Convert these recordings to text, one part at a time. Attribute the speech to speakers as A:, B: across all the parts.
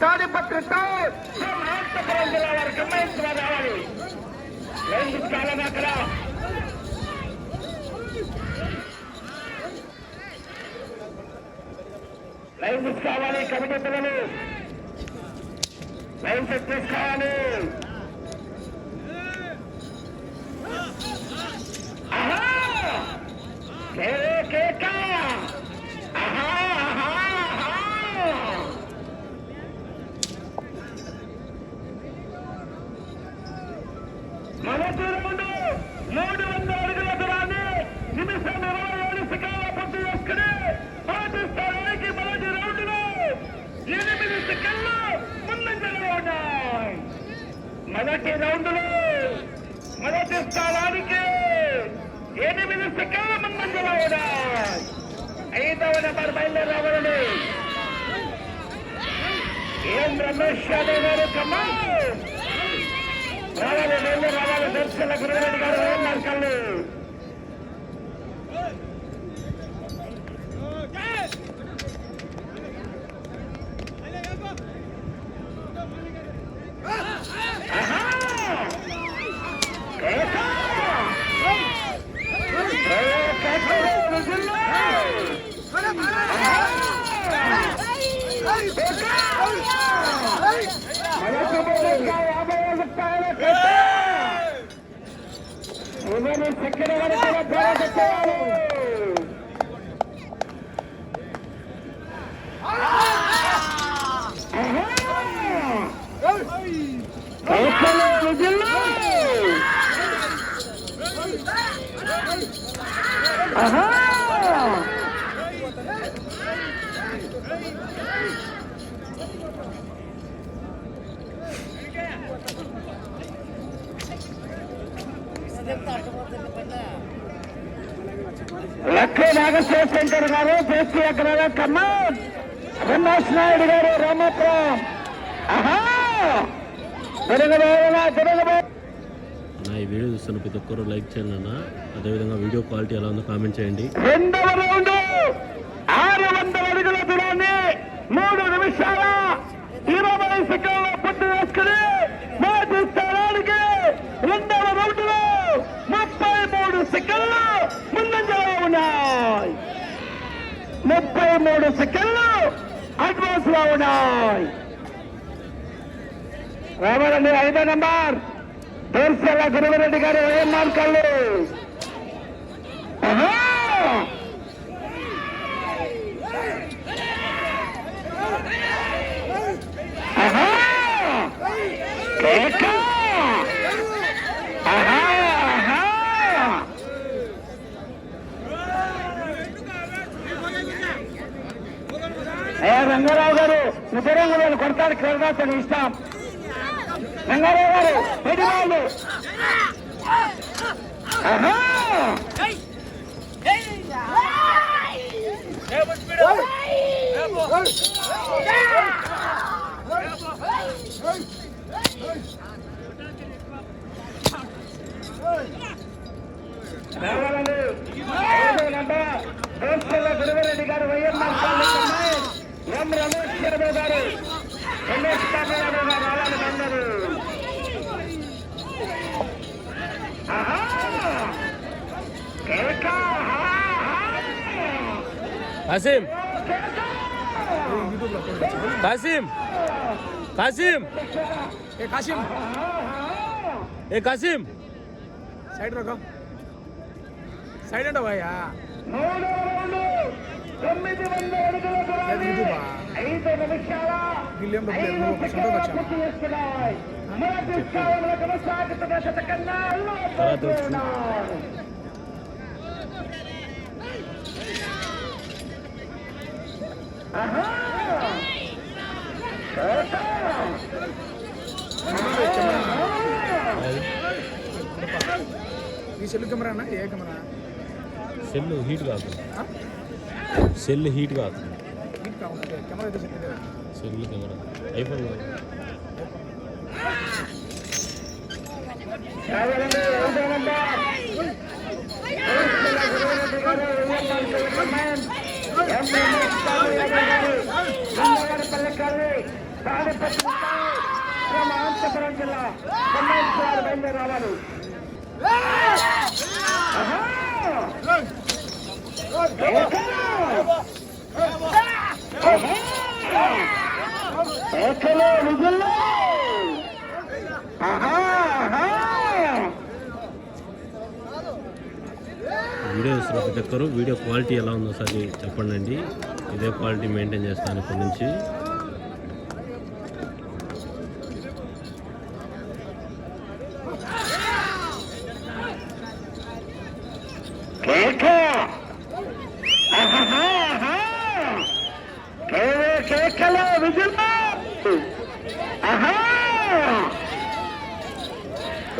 A: Tadipatri town Anantapuram జిల్లా వారి కమ్మాయించి వారు రావాలి లైన్ తీసుకోవాలని అక్కడ లైన్ కావాలి కమిటీ పిల్లలు లైన్ సెట్ తీసుకోవాలి ఆహా! కే కేక! ఆహా! ఆహా! ఆహా! మొదటి రౌండ్ మూడు వందల అడుగుల దూరాన్ని నిమిషం ఇరవై ఏడు సెకండ్ల పూర్తి చేసుకుని మొదటి స్థానానికి మొదటి రౌండ్లో ఎనిమిది సెకండ్లు ముందంజలో ఉన్నాయి. మొదటి రౌండ్లో మొదటి స్థానానికి ఎనిమిది సెకండ్ల ముందంజలో ఉన్నాయి. ఐదవ నెంబర్ బయలుదేరి ఏం రమేష్ యాదవ్ గారు కమ్మా రావాలి వెళ్ళి రావాలి గారు ఏమన్నారు కళ్ళు ఆహా! కేక! ఏ కేకలు విజిల్లు! ఆహా! కేక! మనసు బదులుగా యాభై ఐదు రూపాయల కేక! ఇవన్నీ చక్కెర వరకు ధర పెట్టేయాలి కేకలు విజిల్లు! ఆహా! లక్ష్మీ నాగేశ్వర శంకర్ గారు జేసీ అగ్రవాల్ కమాన్ రమేష్ నాయుడు గారు రామపురం. ఆహా! తిరగబోయేలా తిరగబో
B: చూస్తున్న ప్రతి ఒక్కరు లైక్ చేయండి అన్న. అదేవిధంగా వీడియో క్వాలిటీ ఎలా ఉందో కామెంట్ చేయండి.
A: రెండవ రౌండ్ ఆరు వందల అడుగుల దూరాన్ని మూడు నిమిషాల ఇరవై సెకండ్ల పట్టు వేసుకుని మాజీ స్థానానికి రెండవ రౌండ్లో ముప్పై మూడు సెకండ్లు ముందంజలో ఉన్నాయి. ముప్పై మూడు సెకండ్లు అడ్వాన్స్లో ఉన్నాయి. రావాలండి ఐదో నంబర్. దోర్సెల గురువరెడ్డి గారు ఏం మార్కాళ్ళు రంగారావు గారు ముసరంగు కొడతాడు కొడతారు ఇస్తాం రంగారావు గారు పెద్దవాళ్ళు గురువరెడ్డి గారు వైఎస్ఆర్ ఎం రమేష్ యాదవ్ గారు రమేష్ గారు రావాలి అందరూ
C: సైడ్ రకో సైడ్ అంటే భయ్యా
A: మూడవ రౌండు తొమ్మిది వందల అడుగుల దూరాన్ని
C: ఇదిగోబా.
A: ఐదు నిమిషాల
C: ఈ సెల్ కెమెరా అన్న ఏ కెమెరా
B: సెల్ హీట్ కాకుండా సెల్ హీట్
C: కదా.
B: Cell camera. ఐఫోన్
A: రావాలండి, ఐదో నంబర్. దోస్తుల గురువరెడ్డి గారు వైఎస్ఆర్ కాలనీ అమ్మాయి ఎం రమేష్ యాదవ్ గారు రంగారెడ్డి పల్లెకాలి తాడిపత్రి from అనంతపురం జిల్లా కమ్మేశ్వరాలు బయలుదేరి రావాలి ఆహా విజుల్లో ఆహా ఆహా
B: వీడియో చూస్తున్న ప్రతి ఒక్కరు వీడియో క్వాలిటీ ఎలా ఉందో ఒకసారి చెప్పండి అండి ఇదే క్వాలిటీ మెయింటైన్ చేస్తాను ఇప్పటి నుంచి.
A: కేక!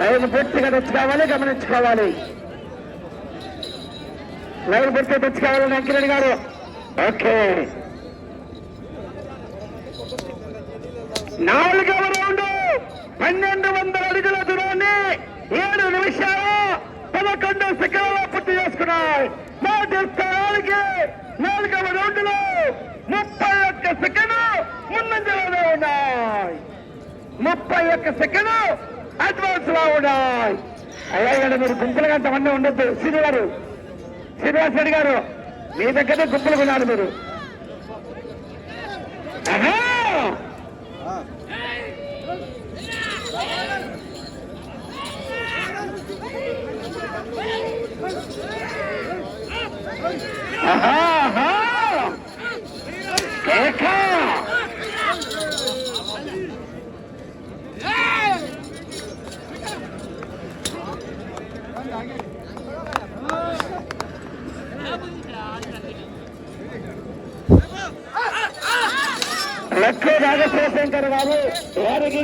A: లైన్ పూర్తిగా తెచ్చుకోవాలి గమనించుకోవాలి. లైన్ పెడితే తెచ్చుకోవాలని అంకిరెడ్డి గారు. ఓకే. నాలుగవ రౌండ్ పన్నెండు వందల అడుగుల దూరాన్ని ఏడు నిమిషాలు పదకొండు సెకండ్లలో పూర్తి చేసుకున్నాయి. మొదటి స్థానానికి నాలుగవ రౌండ్లో ముప్పై ఒక్క సెకండ్ ముందంజలో ఉన్నాయి. ముప్పై ఒక్క సెకండ్ అడ్వాన్స్లో ఉన్నాయి అయ్యా మీరు గుంపులుగా అంతమంది ఉండొద్దు. శ్రీని గారు శ్రీనివాస్ రెడ్డి గారు మీ దగ్గరే గుంపులుగా ఉన్నారు మీరు. Thank you ఆహా! కేక! లక్ష్మీ రాజశేఖర్ బాబు వారికి ఎడమవైపు రమేష్ నాయుడు గారు, రమ్మత్రావు. వైఎస్ఆర్ కడప గారు వారికి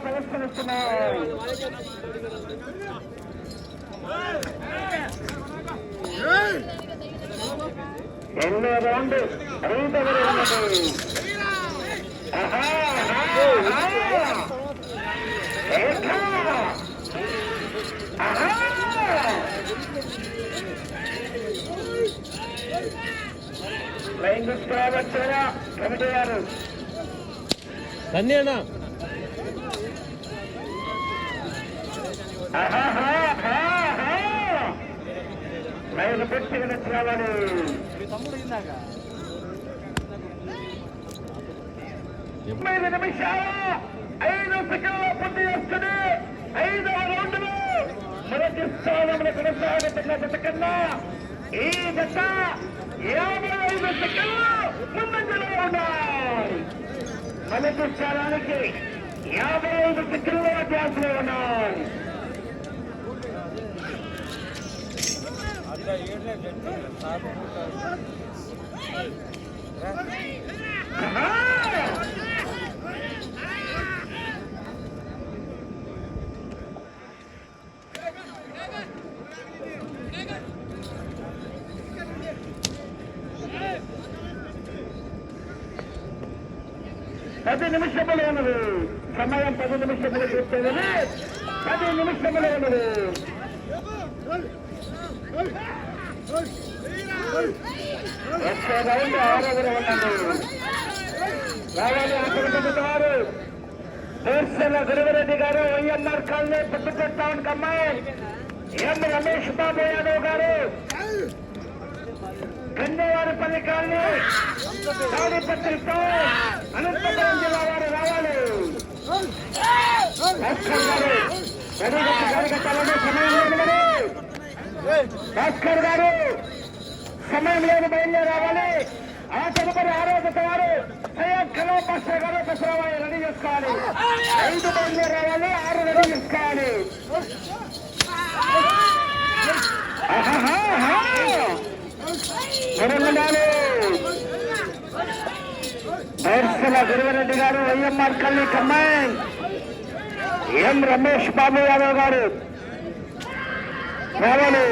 A: ప్రదర్శనిస్తున్నారు ఎన్నో రౌండ్ ఐదవ ఆహా. ఏకా. ఆహా. చూసుకోవచ్చారా కమిటీ గారు.
B: అన్న
A: లైన్ పెట్టి రావాలి. తొమ్మిది నిమిషాలు ఐదు సెకండ్ల పూర్తి చేస్తుంది. ఐదవ రౌండ్లో మొదటి స్థానంలో కొనసాగుతున్న ఈ జత యాభై ఐదు సెకండ్లు ముందంజలో ఉన్నాయి. మొదటి స్థానానికి యాభై ఐదు ఉన్నాయి. పది నిమిషములు ఉన్నది. సమయం పది నిమిషములు చూస్తేనే పది నిమిషములు ఉన్నది. ఒక్క రౌండ్ ఆరవ రౌండ్ రావాలి ఆశపడుతున్నారు దేశల గురువరెడ్డి గారు వైఎన్ఆర్ కాలనీ పుట్టుపేట టౌన్ కమ్మాయి ఎం రమేష్ బాబు యాదవ్ గారు. కన్యవారిపల్లి కాలనీ తాడిపత్రి అనంతపురం జిల్లా వారు రావాలి. భాస్కర్ గారు సమయం లేదు బయలుదేరి రావాలి. ఆ తదుపరి ఆరోగ్యత వారు సయ్యద్ కలాం పాషా గారు దసరాబాయి రెడీ చేసుకోవాలి. ఐదు బయలుదేరి రావాలి ఆరు రెడీ చేసుకోవాలి. ఆహాహా! గురువులాలు. బైర్సల గురువరెడ్డి గారు వైఎంఆర్ కల్లి కమ్మాయి ఎం రమేష్ బాబు యాదవ్ గారు రావాలి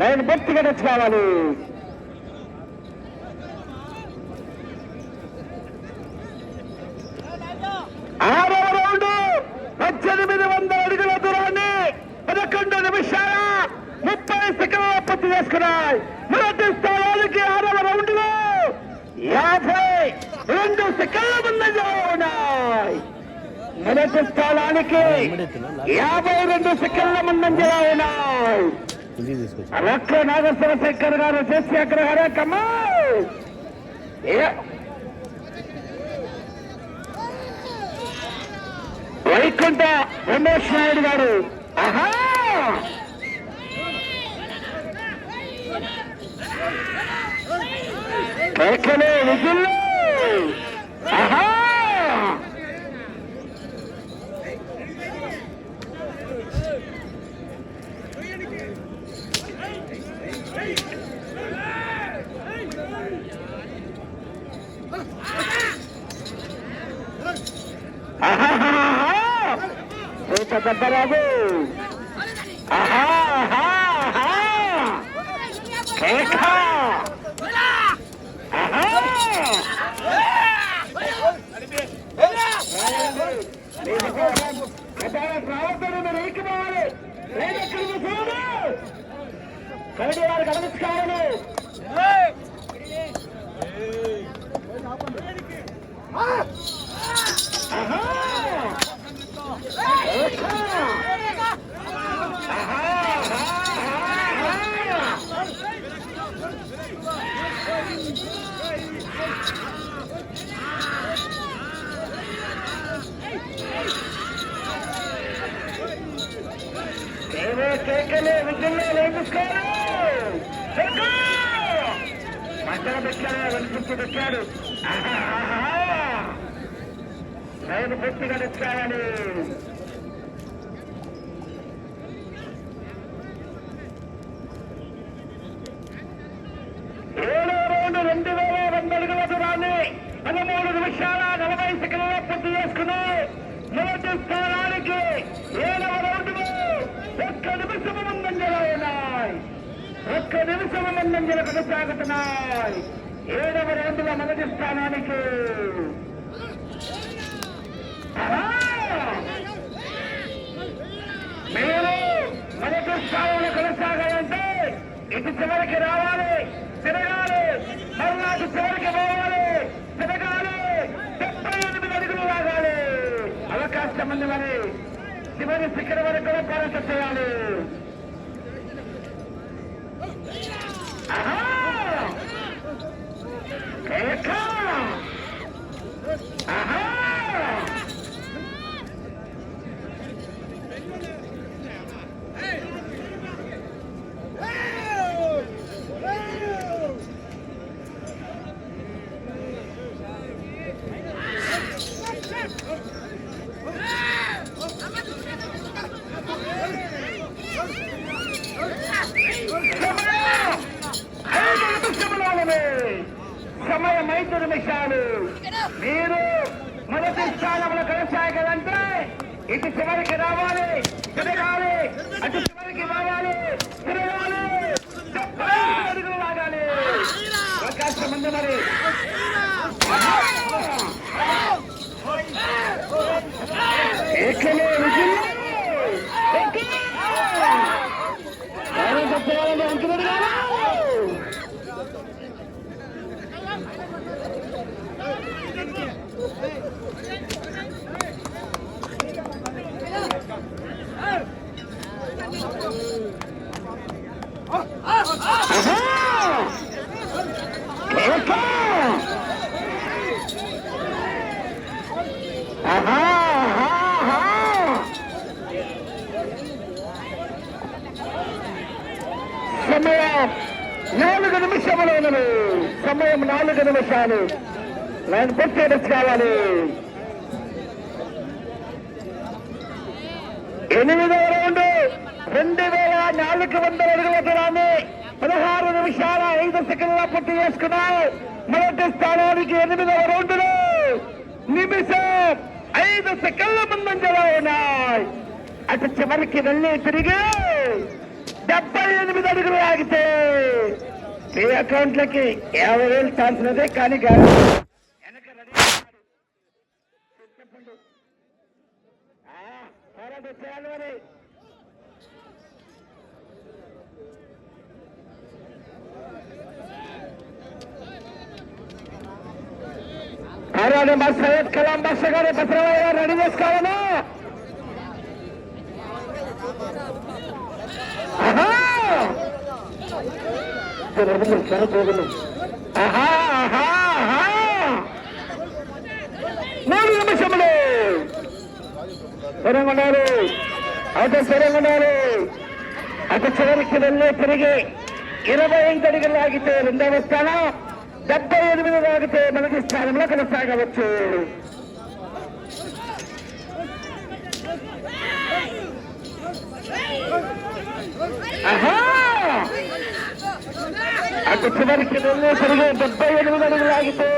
A: లైన్ పూర్తిగా తెచ్చుకోవాలి ఆరవ రౌండ్ పద్దెనిమిది వందల అడుగుల దూరాన్ని పదకొండు నిమిషాల ముప్పై సెకండ్ల పూర్తి చేసుకున్నాయి మొదటి స్థానానికి ఆరవ రౌండ్లో యాభై రెండు సెకండ్ల ముందంజలో ఉన్నాయి మొదటి స్థానానికి యాభై రెండు సెకండ్ల ముందంజలో ఉన్నాయి.
B: ఇంటికి
A: నాగేశ్వర శంకర్ గారు చేసి అక్కడ కమ్మా వైకుంఠ రమేష్ నాయుడు గారు. ఆహా! కేకలే విజుల్లో! Eita, tá parado! కమిటీ వారికి గమనించుకోవాలి రెండు వేల రెండు అడుగుల దూరాన్ని పదమూడు నిమిషాల నలభై సెకండ్ల పూర్తి చేసుకుని మొదటి స్థానానికి ఏడవ రౌండ్లో ఒక్క నిమిషము ముందంజలో ఉన్నాయి ఒక్క నిమిషము ముందంజల కొనసాగుతున్నాయి. ఏడవ రౌండ్ల మొదటి స్థానానికి మీరు మొదటి స్థానంలో కొనసాగాలంటే ఇటు చివరికి రావాలి. తిరగాలి. మరునాటి చివరికి పోవాలి. తిరగాలి డెబ్బై ఎనిమిది అడుగులు రాగాలి అవకాశం ఉంది మరి. చివరి శిఖర వరకు కూడా పోరాటం చేయాలి. ఆహా! కేక! ఆహా! ఐదు నిమిషములోనే సమయం ఐదు నిమిషాలు మీరు మొదటి స్థానంలో కొనసాగాలంటే ఇటు చివరికి రావాలి తిరగాలి అటు చివరికి రావాలి తిరగాలి డెబ్బై అడుగులు లాగాలి. అవకాశం ఉంది మరి. ఏకమే విజయం. ఎవరు చెప్పాలని అంటున్నారు సమయం నాలుగు నిమిషములు సమయం నాలుగు లైన్ పూర్తి కావాలి ఎనిమిదవ రౌండ్ రెండు వేల నాలుగు వందల అడుగుల దూరాన్ని పదహారు నిమిషాల ఐదు సెకండ్ల పూర్తి చేసుకున్నాయి. మొదటి స్థానానికి ఎనిమిదవ రౌండ్లో నిమిషం ఐదు సెకండ్ల ముందులో ఉన్నాయి. అటు చివరికి వెళ్ళి తిరిగి డెబ్బై ఎనిమిది అడుగులు ఆగితే మీ అకౌంట్లకి యాభై వేలు ఛాన్స్ ఉన్నదే కానీ గారు వెనక రెడీ ఉన్నాడు. చెప్పండి. ఆ, పోరాటం చేయాలి మరి ఆరాడు మా సయ్యద్ కలాం బాషా గారు భద్రమయ్య గారు రెడీ చేసుకోవాలన్నా చూడగలను, త్వర చూడగలను. ఆహా, ఆహా, ఆహా! మూడు నిమిషములు స్థిరంగా ఉండాలి అయితే స్థిరంగా ఉండాలి అటు చివరికి వెళ్ళే తిరిగి ఇరవై ఐదు అడుగులు లాగితే రెండవ స్థానం డెబ్బై ఎనిమిది లాగితే మొదటి స్థానంలో కొనసాగవచ్చు ఆహా! అటు చివరికి వెళ్ళి తిరిగి డెబ్బై ఎనిమిది అడుగులు ఆగితే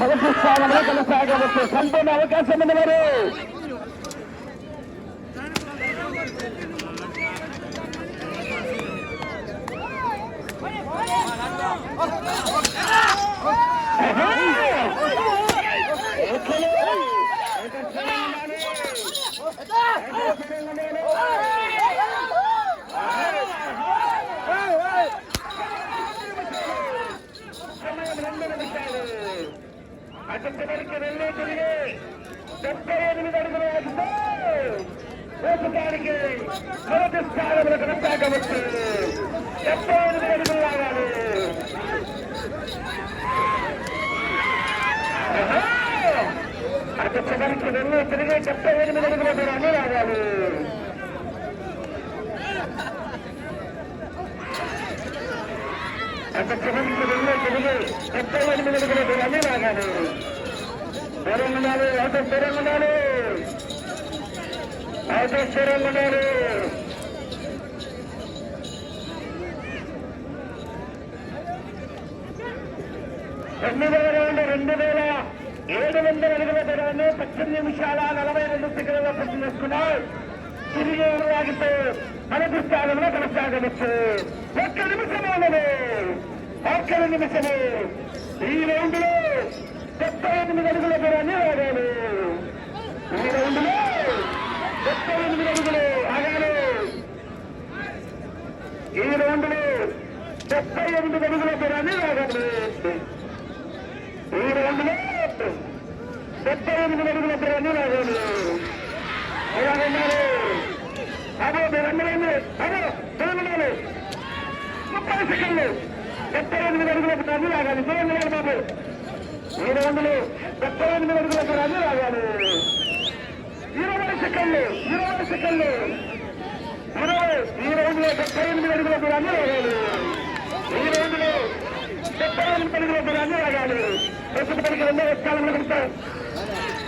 A: మొదటి స్థానంలో కొనసాగవచ్చు సంపూర్ణ అవకాశం ఉంది మరి అటు చివరికి వెళ్ళి తిరిగి డెబ్బై ఎనిమిది అడుగులు ఆగితే రోజుకానికి మొదటి స్థానంలో కొనసాగవచ్చు డెబ్బై ఎనిమిది అడుగులు ఆగాలి ఆహా! అటు చివరికి వెళ్ళి తిరిగి డెబ్బై ఎనిమిది అడుగుల దూరాన్ని రాగాలి అటు చివరికి వెళ్ళి తిరిగి డెబ్బై ఉండాలి ఆటో దూరం ఉండాలి ఆటో దూరం ఉండాలి రెండు వేల నుండి రెండు వేల ఏడు వందల అడుగుల దూరాన్ని పద్దెనిమిది నిమిషాల నలభై రెండు సెకండ్ల పూర్తి చేసుకున్నాయి. తిరిగి ఆగితే మొదటి స్థానంలో కొనసాగవచ్చు. ఒక్క నిమిషమేనది ఒక్క నిమిషము. ఈ రౌండ్లో డెబ్బై ఎనిమిది అడుగుల దూరాన్ని ఆగాలి ఈ రౌండ్లో డెబ్బై ఎనిమిది అడుగులు ఆగాలి. ఈ రౌండ్లో డెబ్బై ఎనిమిది అడుగుల దూరాన్ని ఆగాలి ఈ రౌండ్లో డెబ్బై ఎనిమిది అడుగుల దూరాన్ని ఆగాలి అలాగన్నారు అదో మీరందరూ అదే దూరంలో ముప్పై సెకండ్లు. డెబ్బై ఎనిమిది అడుగుల దూరాన్ని ఆగాలి దూరంగా బాబు. ఏడు వందలు డెబ్బై ఎనిమిది అడుగుల దూరాన్ని రాగాలి ఇరవై సెకండ్లు ఇరవై సెకండ్లు. ఇరవై ఈ రోజులో డెబ్బై ఎనిమిది అడుగుల దూరాన్ని రాగాలి ఈ రోజులో డెబ్బై ఎనిమిది అడుగుల దూరాన్ని రాగాలి ప్రస్తుతానికి రెండో స్థానంలో కలుగుతాం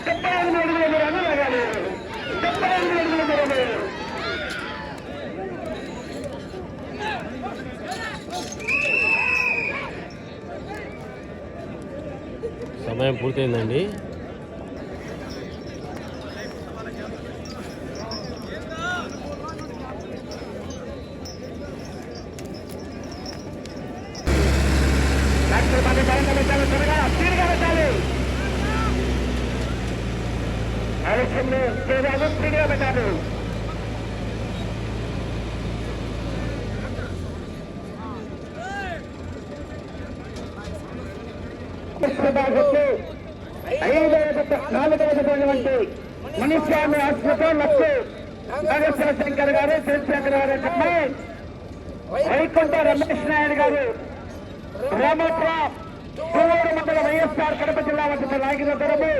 A: డెబ్బై ఎనిమిది అడుగుల దూరాన్ని రాగాలి డెబ్బై ఎనిమిది అడుగుల దూరాన్ని
B: సమయం పూర్తయిందండి.
A: విశ్వభాగత్తు మునిస్వామి హాస్పిటల్ లక్కు నాగేశ్వర శంకర్ గారు చంద్రశేఖర్ గారు వైకుంఠ రమేష్ నాయుడు గారు రామట్రా కోవూరు మండల వైఎస్ఆర్ కడప జిల్లా వద్ద లాగిన ధరము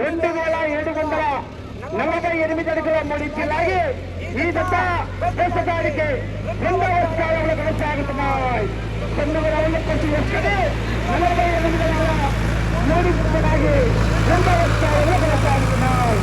A: రెండు వేల ఏడు వందల నలభై ఎనిమిది అడుగుల మూడించి లాగి ఈ దశ దేశకానికి రెండవ స్థానంలో కొనసాగుతున్నాయి. తొమ్మిది రౌండ్ల పూర్తి చేసుకుని నలభై ఎనిమిది అడుగుల మూడించి లాగి రెండవ స్థానంలో కొనసాగుతున్నాయి